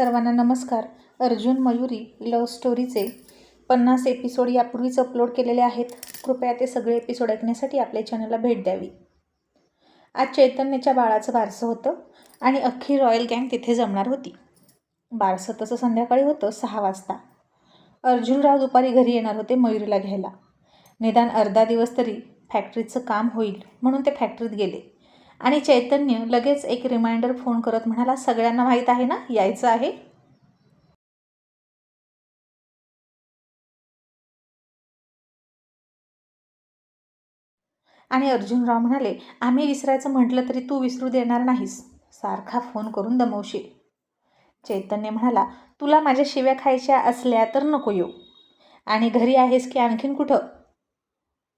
सर्वांना नमस्कार. अर्जुन मयुरी लव्ह स्टोरीचे पन्नास एपिसोड यापूर्वीच अपलोड केलेले आहेत. कृपया ते सगळे एपिसोड ऐकण्यासाठी आपल्या चॅनलला भेट द्यावी. आज चैतन्याच्या बाळाचं बारसं होतं आणि अख्खी रॉयल गँग तिथे जमणार होती. बारसं तसं संध्याकाळी होतं सहा वाजता. अर्जुनराव दुपारी घरी येणार होते मयुरीला घ्यायला. निदान अर्धा दिवस तरी फॅक्टरीचं काम होईल म्हणून ते फॅक्टरीत गेले. आणि चैतन्य लगेच एक रिमाइंडर फोन करत म्हणाला सगळ्यांना माहीत आहे ना? यायचं आहे? आणि अर्जुनराव म्हणाले आम्ही विसरायचं म्हटलं तरी तू विसरू देणार नाहीस. सारखा फोन करून दमवशील. चैतन्य म्हणाला तुला माझ्या शिव्या खायच्या असल्या तर नको येऊ. आणि घरी आहेस की आणखीन कुठं?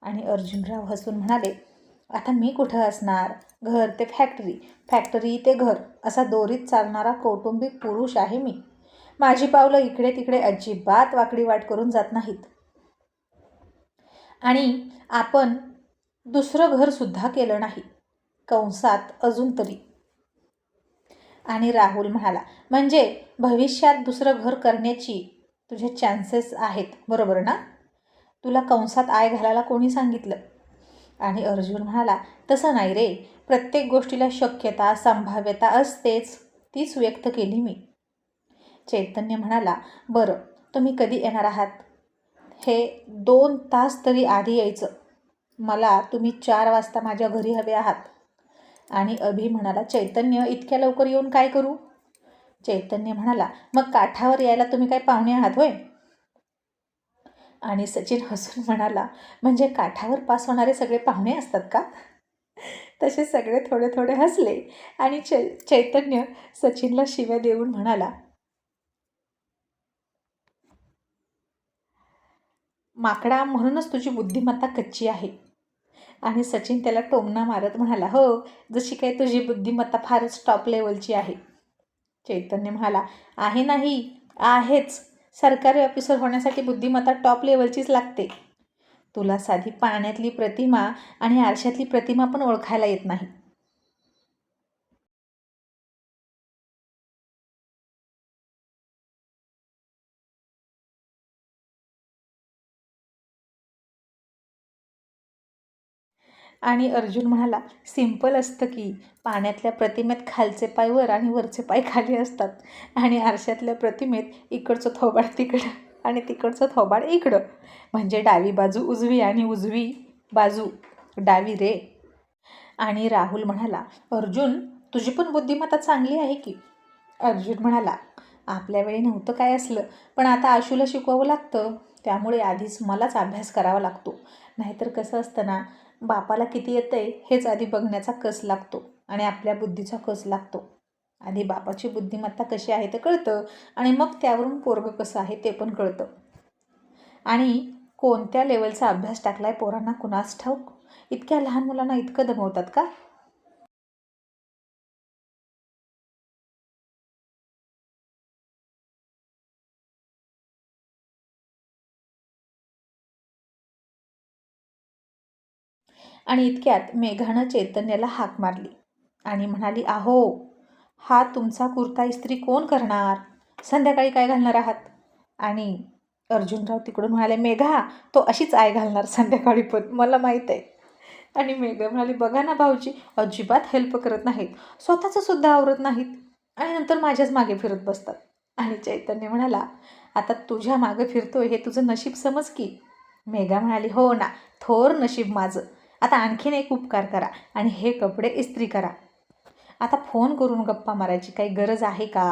आणि अर्जुनराव हसून म्हणाले आता मी कुठं असणार? घर ते फॅक्टरी फॅक्टरी ते घर. असा दोरीत चालणारा कौटुंबिक पुरुष आहे मी. माझी पावलं इकडे तिकडे अजिबात वाकडी वाट करून जात नाहीत. आणि आपण दुसरं घरसुद्धा केलं नाही. कंसात अजून तरी. आणि राहुल म्हणाला म्हणजे भविष्यात दुसरं घर करण्याची तुझे चान्सेस आहेत. बरोबर ना? तुला कंसात आय घालायला कोणी सांगितलं? आणि अर्जुन म्हणाला तसं नाही रे. प्रत्येक गोष्टीला शक्यता संभाव्यता असतेच तीच व्यक्त केली मी. चैतन्य म्हणाला बरं तुम्ही कधी येणार आहात? हे दोन तास तरी आधी यायचं. मला तुम्ही चार वाजता माझ्या घरी हवे आहात. आणि अभि म्हणाला चैतन्य इतक्या लवकर येऊन काय करू? चैतन्य म्हणाला मग काठावर यायला तुम्ही काय पाहुणे आहात होय? आणि सचिन हसून म्हणाला म्हणजे काठावर पास होणारे सगळे पाहुणे असतात का? तसे सगळे थोडे थोडे हसले आणि चै चैतन्य सचिनला शिव्या देऊन म्हणाला माकडा म्हणूनच तुझी बुद्धिमत्ता कच्ची आहे. आणि सचिन त्याला टोमणा मारत म्हणाला हो जशी काय तुझी बुद्धिमत्ता फारच टॉप लेवलची आहे. चैतन्य म्हणाला आहे नाही आहेच. सरकारी ऑफिसर होण्यासाठी बुद्धिमत्ता टॉप लेवलचीच लागते. तुला साधी पाण्यातली प्रतिमा आणि आरशातली प्रतिमा पण ओळखायला येत नाही. आणि अर्जुन म्हणाला सिंपल असतं की पाण्यातल्या प्रतिमेत खालचे पाय वर आणि वरचे पाय खाली असतात आणि आरशातल्या प्रतिमेत इकडचं थोबाड तिकडं आणि तिकडचं थोबाड इकडं. म्हणजे डावी बाजू उजवी आणि उजवी बाजू डावी रे. आणि राहुल म्हणाला अर्जुन तुझी पण बुद्धिमत्ता चांगली आहे की? अर्जुन म्हणाला आपल्या वेळी नव्हतं काय असलं पण आता आशूला शिकवावं लागतं. त्यामुळे आधीच मलाच अभ्यास करावा लागतो. नाहीतर कसं असतं ना बापाला किती येतं आहे हेच आधी बघण्याचा कस लागतो आणि आपल्या बुद्धीचा कस लागतो. आधी बापाची बुद्धिमत्ता कशी आहे ते कळतं आणि मग त्यावरून पोरगं कसं आहे ते पण कळतं. आणि कोणत्या लेवलचा अभ्यास टाकलाय पोरांना कुणास ठाऊक? इतक्या लहान मुलांना इतकं दमवतात का? आणि इतक्यात मेघानं चैतन्याला हाक मारली. आणि म्हणाली आहो हा तुमचा कुर्ता इस्त्री कोण करणार? संध्याकाळी काय घालणार आहात? आणि अर्जुनराव तिकडून म्हणाले मेघा तो अशीच आय घालणार संध्याकाळी पण मला माहीत आहे. आणि मेघा म्हणाली बघा ना भाऊजी अजिबात हेल्प करत नाहीत स्वतःचं सुद्धा आवरत नाहीत आणि नंतर माझ्याच मागे फिरत बसतात. आणि चैतन्य म्हणाला आता तुझ्या मागं फिरतोय हे तुझं नशीब समज की? मेघा म्हणाली हो ना थोर नशीब माझं आता आणखीन एक उपकार करा आणि हे कपडे इस्त्री करा. आता फोन करून गप्पा मारायची काही गरज आहे का?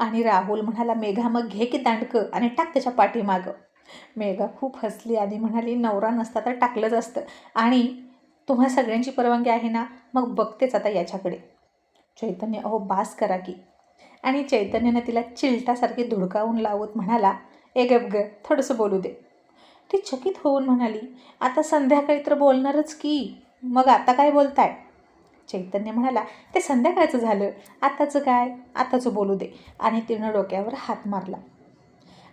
आणि राहुल म्हणाला मेघा मग घे की दांडकं आणि टाक त्याच्या पाठीमागं. मेघा खूप हसली आणि म्हणाली नवरा नसता तर टाकलंच असतं आणि तुम्हा सगळ्यांची परवानगी आहे ना? मग बघतेच आता याच्याकडे. चैतन्य अहो बास करा की. आणि चैतन्यानं तिला चिलटासारखी धुडकावून लावत म्हणाला ए गप ग थोडंसं बोलू दे. ती चकित होऊन म्हणाली आता संध्याकाळी तर बोलणारच की. मग आता काय बोलताय? चैतन्य म्हणाला ते संध्याकाळचं झालं. आताचं काय? आताचं बोलू दे. आणि तिनं डोक्यावर हात मारला.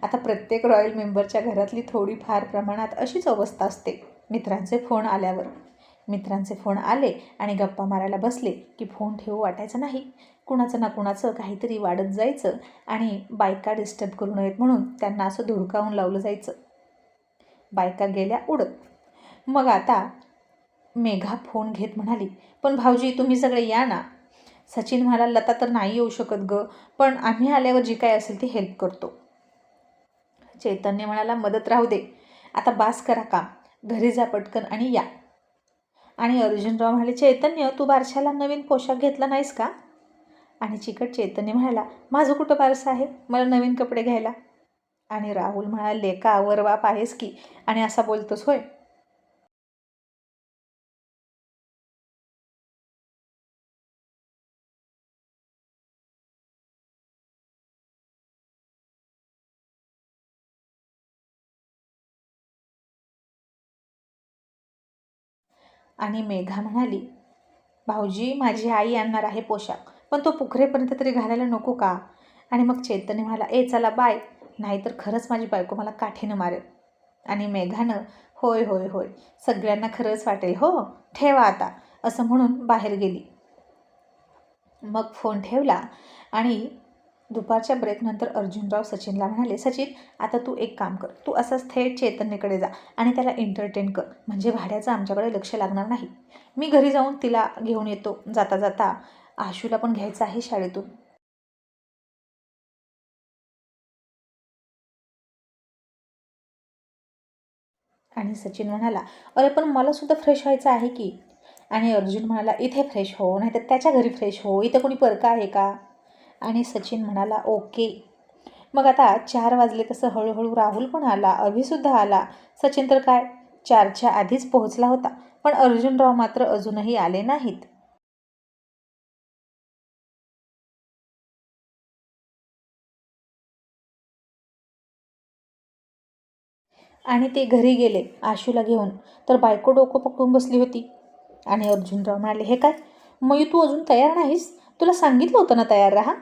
आता प्रत्येक रॉयल मेंबरच्या घरातली थोडीफार प्रमाणात अशीच अवस्था असते मित्रांचे फोन आल्यावर. मित्रांचे फोन आले आणि गप्पा मारायला बसले की फोन ठेवू वाटायचं नाही. कुणाचं ना कुणाचं काहीतरी वाढत जायचं आणि बायका डिस्टर्ब करू नयेत म्हणून त्यांना असं धुडकावून लावलं जायचं. बायका गेल्या उडत. मग आता मेघा फोन घेत म्हणाली पण भाऊजी तुम्ही सगळे या ना. सचिन म्हणाला लता तर नाही येऊ शकत ग पण आम्ही आल्यावर जी काय असेल ती हेल्प करतो. चैतन्य म्हणाला मदत राहू दे. आता बास करा काम. घरी जा पटकन आणि या. आणि अर्जुनराव म्हणाले चैतन्य तू बारशाला नवीन पोशाख घेतला नाहीस का? आणि चिकट चैतन्य म्हणाला माझं कुठं बारसं आहे? मला नवीन कपडे घ्यायला. आणि राहुल म्हणाले लेका वर बाप आहेस की? आणि असा बोलतोस होय. आणि मेघा म्हणाली भाऊजी माझी आई आणणार आहे पोशाख पण तो पुखरेपर्यंत तरी घालायला नको का? आणि मग चैतन्य म्हणाला ए चला बाय नाहीतर खरंच माझी बायको मला काठीनं मारेल. आणि मेघानं होय होय होय सगळ्यांना खरंच वाटेल हो ठेवा आता असं म्हणून बाहेर गेली. मग फोन ठेवला आणि दुपारच्या ब्रेकनंतर अर्जुनराव सचिनला म्हणाले सचिन आता तू एक काम कर. तू असंच थेट चैतन्यकडे जा आणि त्याला एंटरटेन कर. म्हणजे भाड्याचं आमच्याकडे लक्ष लागणार नाही. मी घरी जाऊन तिला घेऊन येतो. जाता जाता आशूला पण घ्यायचं आहे शाळेतून. आणि सचिन म्हणाला अरे पण मला सुद्धा फ्रेश व्हायचं आहे की? आणि अर्जुन म्हणाला इथे फ्रेश हो नाही तर त्याच्या घरी फ्रेश हो. इथं कोणी परका आहे का? आणि सचिन म्हणाला ओके. मग आता चार वाजले तसं हळूहळू राहुल पण आला अभिसुद्धा आला. सचिन तर काय चारच्या आधीच पोहोचला होता पण अर्जुनराव मात्र अजूनही आले नाहीत. आणि ते घरी गेले आशूला घेऊन. तर बायको डोकं पकडून बसली होती. आणि अर्जुनराव म्हणाले हे काय मयू तू अजून तयार नाहीस? तुला सांगितलं होतं ना तयार राहा.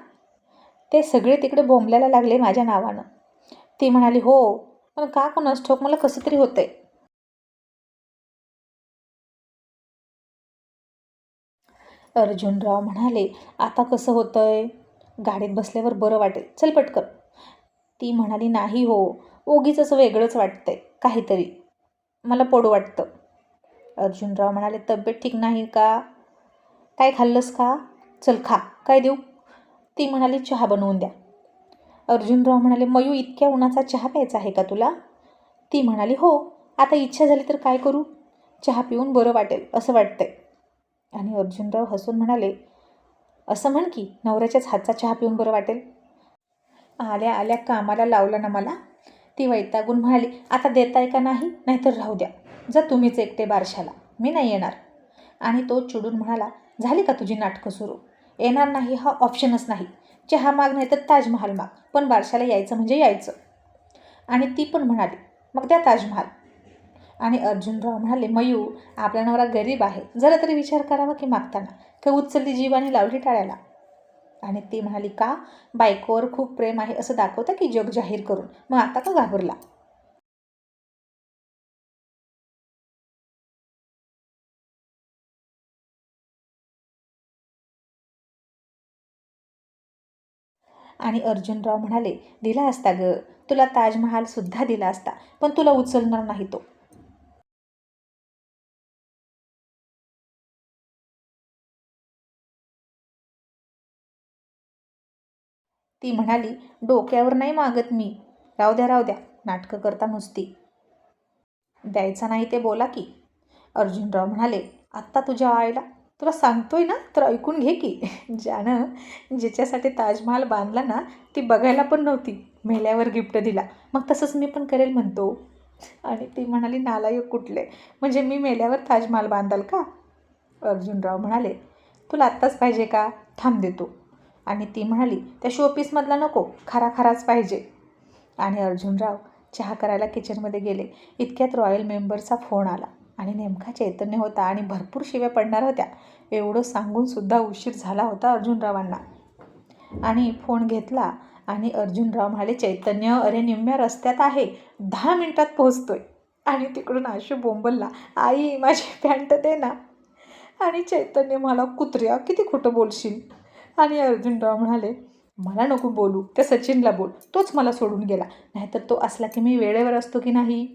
ते सगळे तिकडे बोंबल्याला लागले माझ्या नावानं. ती म्हणाली हो पण का कोणास ठोक मला कसं तरी होतंय. अर्जुनराव म्हणाले आता कसं होतंय? गाडीत बसल्यावर बरं वाटेल. चल पटकन. ती म्हणाली नाही हो ओगीच असं वेगळंच वाटतंय काहीतरी. मला पडू वाटतं. अर्जुनराव म्हणाले तब्येत ठीक नाही का? काय खाल्लंस का? चल खा काय देऊ? ती म्हणाली चहा बनवून द्या. अर्जुनराव म्हणाले मयू इतक्या उन्हाचा चहा प्यायचा आहे का तुला? ती म्हणाली हो आता इच्छा झाली तर काय करू? चहा पिऊन बरं वाटेल असं वाटतंय. आणि अर्जुनराव हसून म्हणाले असं म्हण की नवऱ्याच्याच हातचा चहा पिऊन बरं वाटेल. आल्या आल्या कामाला लावलं ना मला. ती वैतागून म्हणाली आता देताय का नाही? नाहीतर राहू द्या. जा तुम्हीच एकटे बारशाला. मी नाही येणार. आणि तो चिडून म्हणाला झाली का तुझी नाटकं सुरू? येणार नाही हा ऑप्शनच नाही. चहा माग नाही तर ताजमहाल माग. पण बारशाला यायचं म्हणजे यायचं. आणि ती पण म्हणाली मग त्या ताजमहाल. आणि अर्जुनराव म्हणाले मयू आपला नवरा गरीब आहे. जरा तरी विचार करावा की मागताना. का उचलली जीवाने लावली टाळ्याला. आणि ती म्हणाली का? बायकोवर खूप प्रेम आहे असं दाखवता की जग जाहीर करून. मग आता का घाबरला? आणि अर्जुनराव म्हणाले दिला असता ग. तुला ताजमहालसुद्धा दिला असता पण तुला उचलणार नाही तो. ती म्हणाली डोक्यावर नाही मागत मी. राहू द्या राहू द्या. नाटकं करता नुसती. द्यायचा नाही ते बोला की. अर्जुनराव म्हणाले आत्ता तुझ्या आईला तुला सांगतोय ना तर ऐकून घे की. ज्यानं जिच्यासाठी ताजमहाल बांधला ना ती बघायला पण नव्हती. मेल्यावर गिफ्ट दिला. मग तसंच मी पण करेल म्हणतो. आणि ती म्हणाली नालायक कुठले? म्हणजे मी मेल्यावर ताजमहाल बांधाल का? अर्जुनराव म्हणाले तुला आत्ताच पाहिजे का? थांब देतो. आणि ती म्हणाली त्या शोपीसमधला नको खरा खराच पाहिजे. आणि अर्जुनराव चहा करायला किचनमध्ये गेले. इतक्यात रॉयल मेंबरचा फोन आला. आणि नेमका चैतन्य होता आणि भरपूर शिव्या पडणार होत्या एवढं सांगूनसुद्धा उशीर झाला होता अर्जुनरावांना. आणि फोन घेतला आणि अर्जुनराव म्हणाले चैतन्य अरे निम्म्या रस्त्यात आहे दहा मिनटात पोहोचतोय. आणि तिकडून आशू बोंबलला आई माझी पॅन्ट दे ना. आणि चैतन्य मला कुत्र्या किती खोटं बोलशील? आणि अर्जुनराव म्हणाले मला नको बोलू त्या सचिनला बोल तोच मला सोडून गेला नाहीतर तो असला की मी वेळेवर असतो की नाही?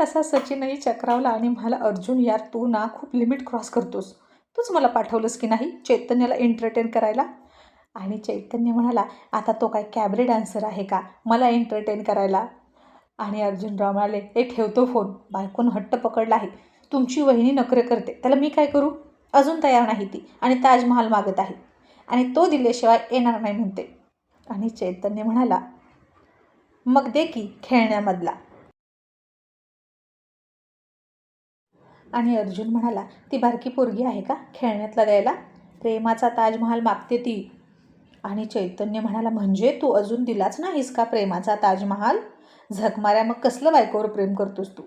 तसा सचिनही चक्रावला आणि म्हणाला अर्जुन यार तू ना खूप लिमिट क्रॉस करतोस. तूच मला पाठवलंस की नाही चैतन्याला एंटरटेन करायला? आणि चैतन्य म्हणाला आता तो काय कॅबरे डान्सर आहे का? मला एंटरटेन करायला. आणि अर्जुनराव म्हणाले हे ठेवतो फोन बायकोन हट्ट पकडला आहे. तुमची वहिनी नखरे करते. त्याला मी काय करू? अजून तयार नाही ती आणि ताजमहाल मागत आहे. आणि तो दिल्याशिवाय येणार नाही म्हणते. आणि चैतन्य म्हणाला मग दे की खेळण्यामधला. आणि अर्जुन म्हणाला ती बारकी पोरगी आहे का? खेळण्यातला द्यायला? प्रेमाचा ताजमहाल मागते ती. आणि चैतन्य म्हणाला म्हणजे तू अजून दिलाच नाहीस का प्रेमाचा ताजमहाल? झकमाऱ्या मग कसलं बायकोवर प्रेम करतोस तू?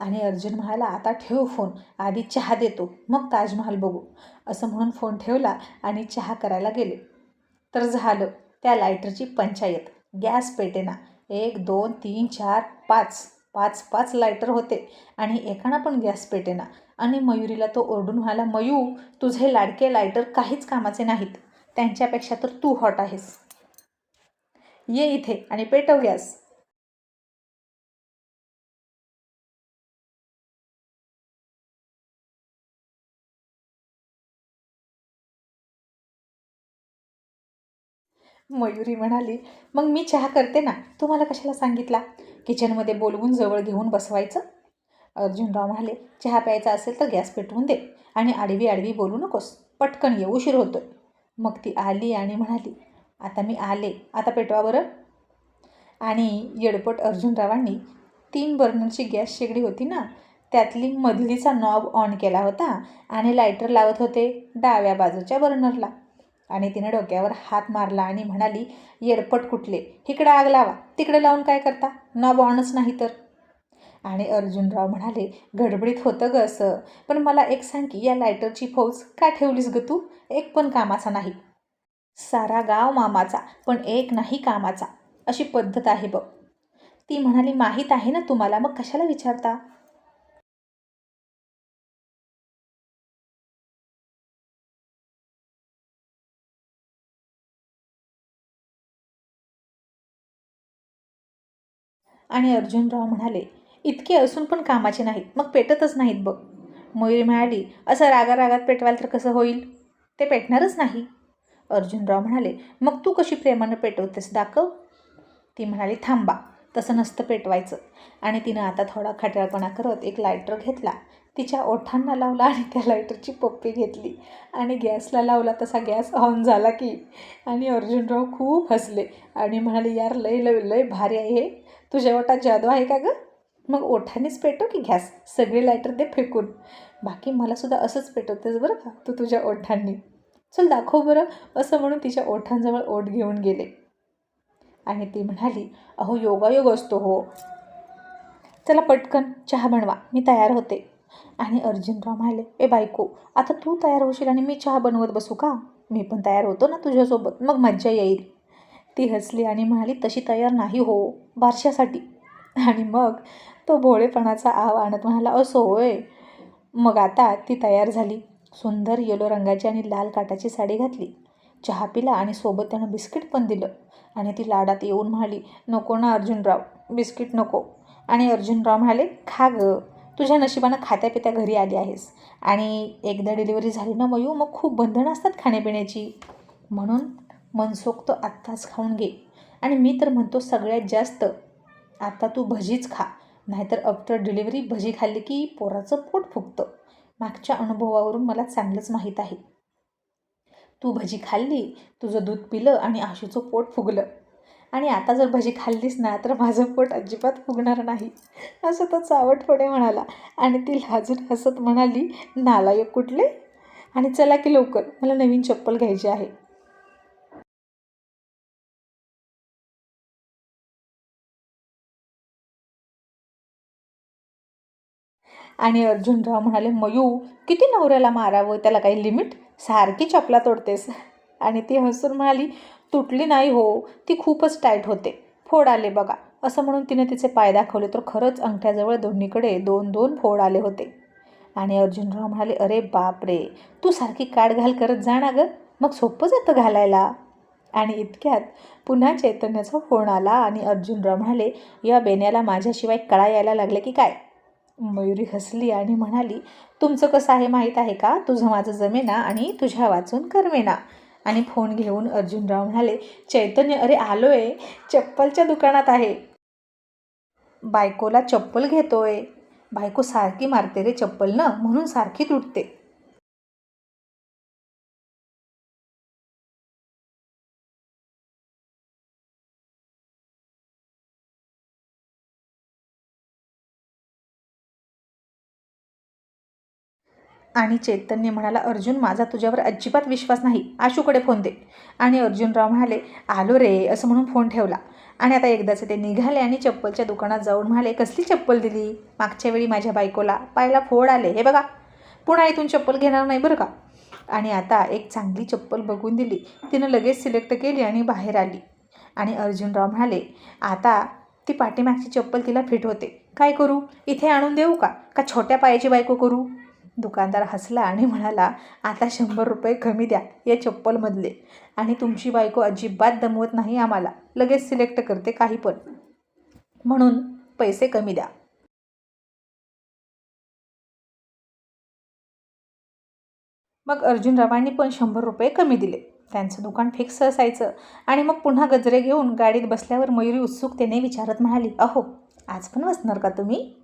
आणि अर्जुन म्हणाला आता ठेव फोन आधी चहा देतो मग ताजमहाल बघू. असं म्हणून फोन ठेवला आणि चहा करायला गेले. तर झालं त्या लायटरची पंचायत गॅस पेटेना एक दोन तीन चार पाच. पाच पाच लायटर होते. आणि एकाना पण गॅस पेटेना आणि मयुरीला तो ओरडून व्हायला मयू तुझे लाडके लायटर काहीच कामाचे नाहीत. त्यांच्यापेक्षा तर तू हॉट आहेस. ये इथे आणि पेटव गॅस. मयुरी म्हणाली मग मी चहा करते ना? तुम्हाला कशाला सांगितला? किचनमध्ये बोलवून जवळ घेऊन बसवायचं? अर्जुनराव म्हणाले चहा प्यायचा असेल तर गॅस पेटवून दे आणि आडवी आडवी बोलू नकोस. पटकन ये उशीर होतो मग ती आली आणि म्हणाली आता मी आले. आता पेटवा बरं. आणि येडपट अर्जुनरावांनी तीन बर्नरची गॅस शेगडी होती ना त्यातली मधलीचा नॉब ऑन केला होता आणि लायटर लावत होते डाव्या बाजूच्या बर्नरला. आणि तिने डोक्यावर हात मारला आणि म्हणाली येडपट कुठले? इकडे आग लावा. तिकडे लावून काय करता? नॉब ऑनच नाही तर. आणि अर्जुनराव म्हणाले गडबडीत होतं ग असं. पण मला एक सांग की या लायटरची फौज का ठेवलीस ग तू? एक पण कामाचा नाही. सारा गाव मामाचा पण एक नाही कामाचा. अशी पद्धत आहे बघ. ती म्हणाली माहीत आहे ना तुम्हाला? मग कशाला विचारता? आणि अर्जुनराव म्हणाले इतके असून पण कामाचे नाहीत मग पेटतच नाहीत बघ. मयुरी म्हणाली असं रागा रागात पेटवाल तर कसं होईल? ते पेटणारच नाही. अर्जुनराव म्हणाले मग तू कशी प्रेमानं पेटवतेस दाखव. ती म्हणाली थांबा तसं नसतं पेटवायचं. आणि तिनं आता थोडा खटळपणा करत एक लायटर घेतला. तिच्या ओठांना लावला आणि त्या लायटरची पप्पी घेतली. आणि गॅसला लावला तसा गॅस ऑन झाला की आणि अर्जुनराव खूप हसले आणि म्हणाले यार लय लय लय भारी आहे हे. तुझ्या ओठात जादू आहे का गं? मग ओठानेच पेटव की गॅस. सगळे लायटर दे फेकून. बाकी मलासुद्धा असंच पेटवतेस बरं का तू तुझ्या ओठांनी. चल दाखव बरं असं म्हणून तिच्या ओठांजवळ ओठ घेऊन गेले. आणि ती म्हणाली अहो योगायोग असतो हो. चला पटकन चहा बनवा. मी तयार होते. आणि अर्जुनराव म्हणाले ए बायको आता तू तयार होशील आणि मी चहा बनवत बसू का? मी पण तयार होतो ना तुझ्यासोबत मग मज्जा येईल. ती हसली आणि म्हणाली तशी तयार नाही हो बारशासाठी. आणि मग तो भोळेपणाचा आव आणत म्हणाला असो होय. मग आता ती तयार झाली सुंदर येलो रंगाची आणि लाल काटाची साडी घातली चहा पिला आणि सोबत त्यानं बिस्किट पण दिलं. आणि ती लाडात येऊन म्हणाली नको ना अर्जुनराव बिस्किट नको. आणि अर्जुनराव म्हणाले खा गं. तुझ्या नशिबानं खात्यापित्या घरी आली आहेस. आणि एकदा डिलिव्हरी झाली ना मयू मग खूप बंधनं असतात खाण्यापिण्याची. म्हणून मनसोक्त आत्ताच खाऊन घे. आणि मी तर म्हणतो सगळ्यात जास्त आता तू भजीच खा. नाहीतर आफ्टर डिलिव्हरी भजी खाल्ली की पोराचं पोट फुगतं. मागच्या अनुभवावरून मला चांगलंच माहीत आहे. तू भजी खाल्ली तुझं दूध पिलं आणि आशूचं पोट फुगलं. आणि आता जर भजी खाल्लीस ना तर माझं पोट अजिबात फुगणार नाही. असं तो चावटपणे म्हणाला. आणि ती लाजून हसत म्हणाली नालायक कुठले? आणि चला की लवकर मला नवीन चप्पल घ्यायची आहे. आणि अर्जुनराव म्हणाले मयू किती नवऱ्याला मारावं? त्याला काही लिमिट? सारखी चपला तोडतेस. आणि ती हसून म्हणाली तुटली नाही हो ती खूपच टाईट होते. फोड आले बघा. असं म्हणून तिने तिचे पाय दाखवले तर खरंच अंगठ्याजवळ दोन्हीकडे दोन दोन फोड आले होते. आणि अर्जुनराव म्हणाले अरे बाप रे तू सारखी काड घाल करत जा ना गं. मग सोपं जातं घालायला. आणि इतक्यात पुन्हा चैतन्याचा फोन आला आणि अर्जुनराव म्हणाले या बेण्याला माझ्याशिवाय कळा यायला लागले की काय? मयुरी हसली आणि म्हणाली तुमचं कसं आहे माहीत आहे का? तुझं माझं जमेना आणि तुझ्या वाचून करमेना. आणि फोन घेऊन अर्जुनराव म्हणाले चैतन्य अरे आलो आहे चप्पलच्या दुकानात आहे. बायकोला चप्पल घेतोय. बायको सारखी मारते रे चप्पल न म्हणून सारखी तुटते आणि चैतन्य म्हणाला अर्जुन माझा तुझ्यावर अजिबात विश्वास नाही. आशूकडे फोन दे. आणि अर्जुनराव म्हणाले आलो रे असं म्हणून फोन ठेवला. आणि आता एकदाचं ते निघाले आणि चप्पलच्या दुकानात जाऊन म्हणाले कसली चप्पल दिली? मागच्या वेळी माझ्या बायकोला. पायला फोड आले. हे बघा पुन्हा इथून चप्पल घेणार नाही बरं का? आणि आता एक चांगली चप्पल बघून दिली. तिनं लगेच सिलेक्ट केली आणि बाहेर आली. आणि अर्जुनराव म्हणाले आता ती पाठीमागची चप्पल तिला फिट होते. काय करू? इथे आणून देऊ का? का छोट्या पायाची बायको करू? दुकानदार हसला आणि म्हणाला आता शंभर रुपये कमी द्या या चप्पलमधले. आणि तुमची बायको अजिबात दमवत नाही आम्हाला. लगेच सिलेक्ट करते काही पण. म्हणून पैसे कमी द्या. मग अर्जुनरावांनी पण शंभर रुपये कमी दिले. त्यांचं दुकान फिक्स असायचं. आणि मग पुन्हा गजरे घेऊन गाडीत बसल्यावर मयुरी उत्सुकतेने विचारत म्हणाली अहो आज पण बसणार का तुम्ही?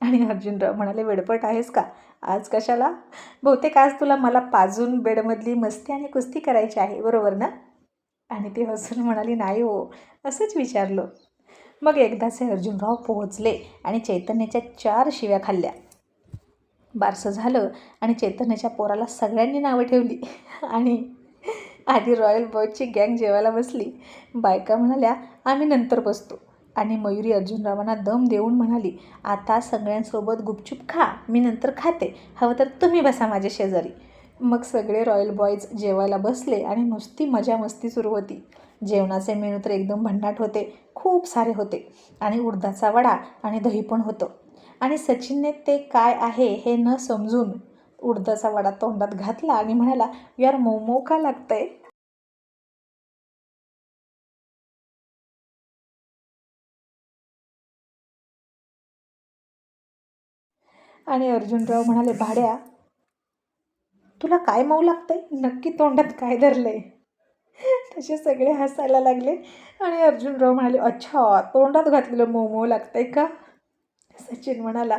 आणि अर्जुनराव म्हणाले वेडपट आहेस का? आज कशाला? बहुतेक आज तुला मला पाजून बेडमधली मस्ती आणि कुस्ती करायची आहे बरोबर ना? आणि ती हसून म्हणाली नाही हो. असंच विचारलं. मग एकदाचे अर्जुनराव पोहोचले आणि चैतन्याच्या चार शिव्या खाल्ल्या. बारसं झालं आणि चैतन्याच्या पोराला सगळ्यांनी नावं ठेवली. आणि आधी रॉयल बॉयची गँग जेवायला बसली. बायका म्हणाल्या आम्ही नंतर बसतो. आणि मयुरी अर्जुनरावांना दम देऊन म्हणाली आता सगळ्यांसोबत गुपचूप खा मी नंतर खाते. हवं तर तुम्ही बसा माझ्या शेजारी. मग सगळे रॉयल बॉयज जेवायला बसले आणि नुसती मजा मस्ती सुरू होती. जेवणाचे मेनू तर एकदम भन्नाट होते खूप सारे होते. आणि उडदाचा वडा आणि दही पण होतं. आणि सचिनने ते काय आहे हे न समजून उडदाचा वडा तोंडात घातला आणि म्हणाला यार मोमो का लागतंय? आणि अर्जुनराव म्हणाले भाड्या तुला काय मऊ लागतंय? नक्की तोंडात काय धरलंय? तसे सगळे हसायला लागले आणि अर्जुनराव म्हणाले अच्छा तोंडात घातलेलं मऊ मऊ लागतंय का? सचिन म्हणाला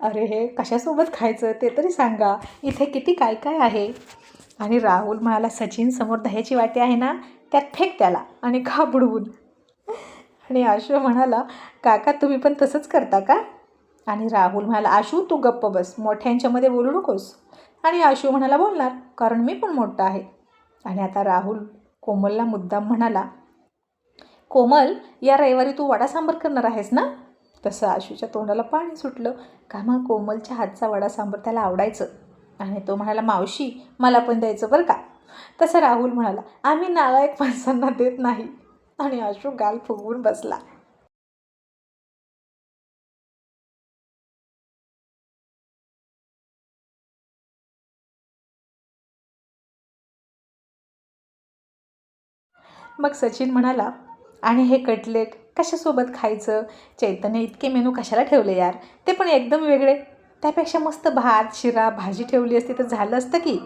अरे हे कशासोबत खायचं? ते तरी सांगा. इथे किती काय काय आहे? आणि राहुल म्हणाला सचिन समोर दह्याची वाटी आहे ना त्यात फेक त्याला आणि खा बुडवून आणि आशू म्हणाला काका तुम्ही पण तसंच करता का? आणि राहुल म्हणाला आशू तू गप्प बस. मोठ्यांच्यामध्ये बोलू नकोस. आणि आशू म्हणाला बोलणार. कारण मी पण मोठा आहे. आणि आता राहुल कोमलला मुद्दाम म्हणाला कोमल या रविवारी तू वडा सांबर करणार आहेस ना? तसं आशूच्या तोंडाला पाणी सुटलं. का मग कोमलच्या हातचा वडा सांबर त्याला आवडायचं? आणि तो म्हणाला मावशी मला पण द्यायचं बरं का? तसं राहुल म्हणाला आम्ही नालायक माणसांना देत नाही. आणि आशू गाल फुगवून बसला. मग सचिन म्हणाला आणि हे कटलेट कशासोबत खायचं? चैतन्य इतके मेनू कशाला ठेवले यार? ते पण एकदम वेगळे. त्यापेक्षा मस्त भात शिरा भाजी ठेवली असती तर झालं असतं की?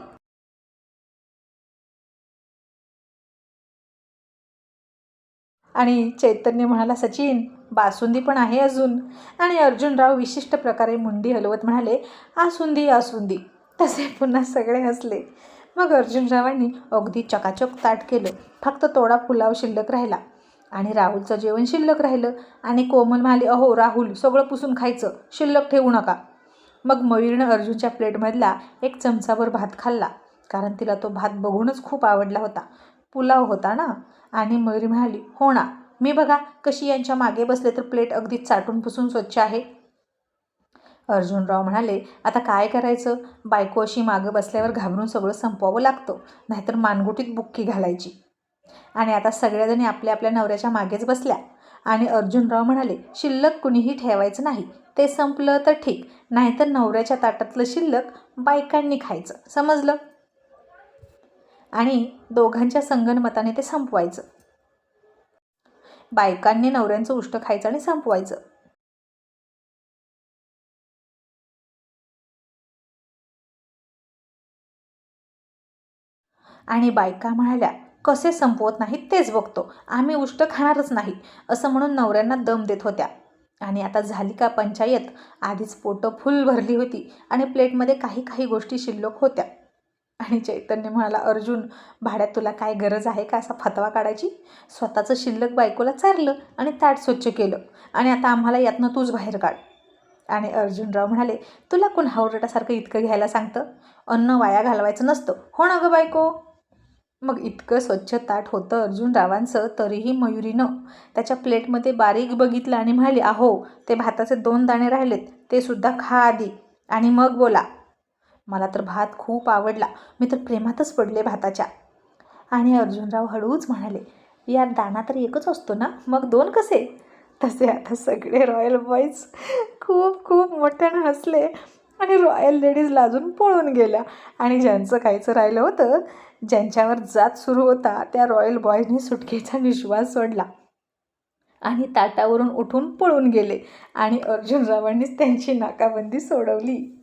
आणि चैतन्य म्हणाला सचिन बासुंदी पण आहे अजून. आणि अर्जुनराव विशिष्ट प्रकारे मुंडी हलवत म्हणाले आसुंदी आसुंदी. तसे पुन्हा सगळे हसले. मग अर्जुनरावांनी अगदी चकाचक ताट केलं. फक्त तोडा पुलाव शिल्लक राहिला आणि राहुलचं जेवण शिल्लक राहिलं आणि कोमल म्हणाली अहो राहुल सगळं पुसून खायचं. शिल्लक ठेवू नका. मग मयूरनं अर्जुनच्या प्लेटमधला एक चमचाभर भात खाल्ला कारण तिला तो भात बघूनच खूप आवडला होता. पुलाव होता ना? आणि मयूरी म्हणाली हो ना. मी बघा कशी यांच्या मागे बसले तर प्लेट अगदी चाटून पुसून स्वच्छ आहे. अर्जुनराव म्हणाले आता काय करायचं? बायको अशी मागं बसल्यावर घाबरून सगळं संपवावं लागतं नाहीतर मानगुटीत बुक्की घालायची. आणि आता सगळ्याजणी आपल्या आपल्या नवऱ्याच्या मागेच बसल्या. आणि अर्जुनराव म्हणाले शिल्लक कुणीही ठेवायचं नाही. ते संपलं तर ठीक नाहीतर नवऱ्याच्या ताटातलं शिल्लक बायकांनी खायचं. समजलं? आणि दोघांच्या संगणमताने ते संपवायचं. बायकांनी नवऱ्यांचं उष्ट खायचं आणि संपवायचं. आणि बायका म्हणाल्या कसे संपवत नाहीत तेच बघतो. आम्ही उष्ट खाणारच नाही असं म्हणून नवऱ्यांना दम देत होत्या. आणि आता झाली का पंचायत? आधीच पोटं फुल भरली होती आणि प्लेटमध्ये काही काही गोष्टी शिल्लक होत्या. आणि चैतन्य म्हणाला अर्जुन भाड्यात तुला काय गरज आहे का असा फतवा काढायची? स्वतःचं शिल्लक बायकोला चारलं आणि ताट स्वच्छ केलं आणि आता आम्हाला यातनं तूच बाहेर काढ. आणि अर्जुनराव म्हणाले तुला कोण हावरटासारखं इतकं घ्यायला सांगतं? अन्न वाया घालवायचं नसतं. हो ना गं बायको? मग इतकं स्वच्छ ताट होतं अर्जुनरावांचं तरीही मयुरीनं. त्याच्या प्लेटमध्ये बारीक बघितलं आणि म्हणाली अहो ते भाताचे दोन दाणे राहिलेत ते सुद्धा खा आधी. आणि मग बोला मला तर भात खूप आवडला मी तर प्रेमातच पडले भाताच्या. आणि अर्जुनराव हळूच म्हणाले यार दाणा तर एकच असतो ना मग दोन कसे? तसे आता सगळे रॉयल बॉईज खूप खूप मोठ्यानं हसले. आणि रॉयल लेडीज लाजून पळून गेल्या. आणि ज्यांचं खायचं राहिलं होतं ज्यांच्यावर जात सुरू होता त्या रॉयल बॉयजनी सुटकेचा निश्वास सोडला. आणि ताटावरून उठून पळून गेले. आणि अर्जुनरावांनीच त्यांची नाकाबंदी सोडवली.